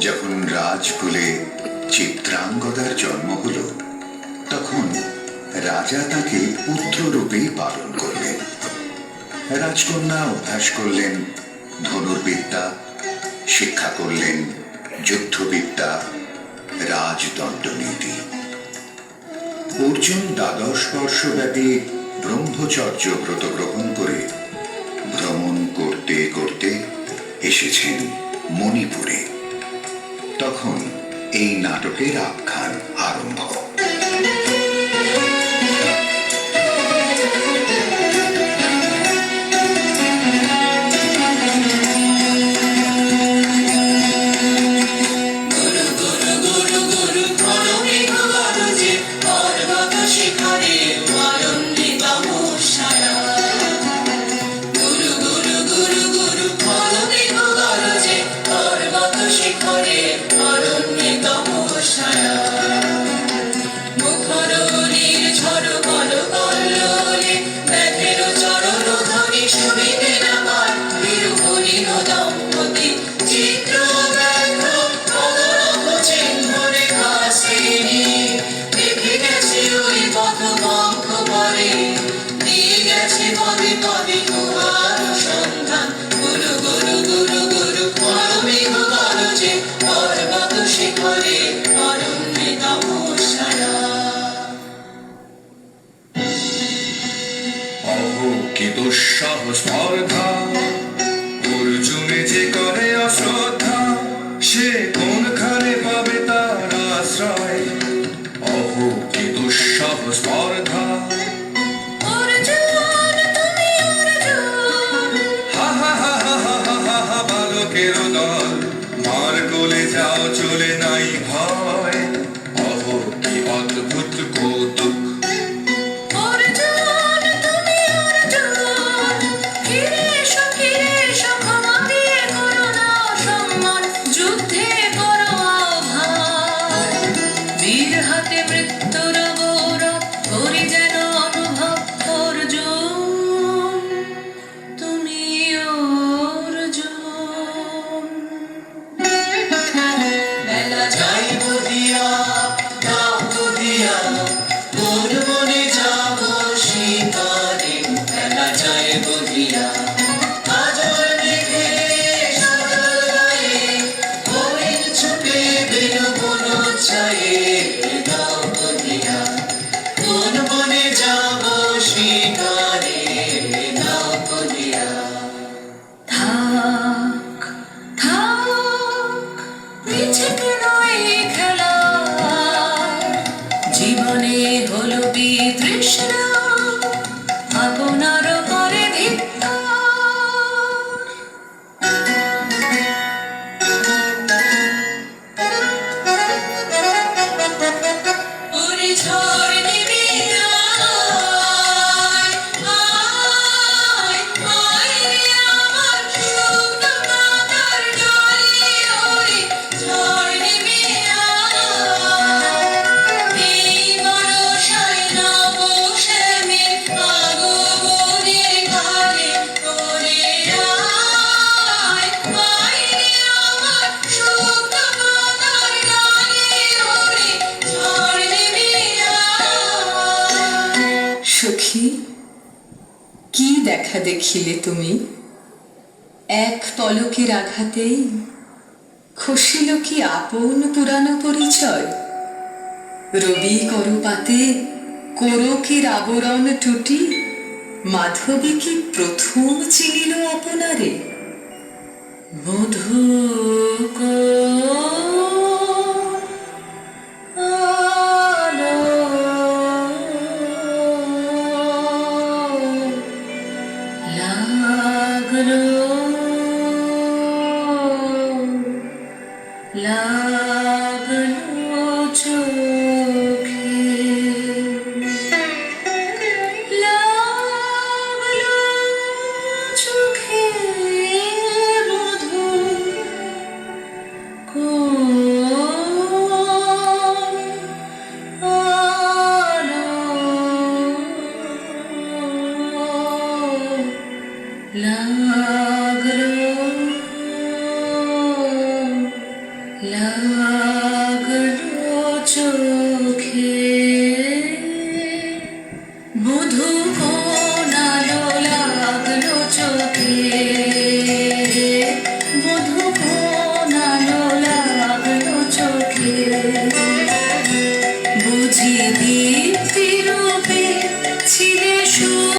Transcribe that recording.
যখন রাজকুলে চিত্রাঙ্গদার জন্ম হল, তখন রাজা তাকে পুত্ররূপে পালন করলেন। রাজকন্যা অভ্যাস করলেন, ধনুর্বিদ্যা, শিক্ষা করলেন, যুদ্ধবিদ্যা রাজদণ্ড নীতি অর্জুন দ্বাদশ বর্ষব্যাপী ব্রহ্মচর্য ব্রত গ্রহণ করে ভ্রমণ করতে নাটকের আখ্যান আরম্ভ। দুঃসহ স্পর্ধা। অর্জুনে যে করে অশ্রদ্ধা, সে কোনখানে পাবে তার আশ্রয়? অহ কি দুঃসহ স্পর্ধা দেখি। কি দেখা দেখিলে তুমি? এক পলকের আঘাতেই খসিল কি আপন পুরানো পরিচয়? রবি করুপাতে করকের আবরণ টুটি, মাধবী কি প্রথম চিনিল আপনারে? মধু love. Thank you.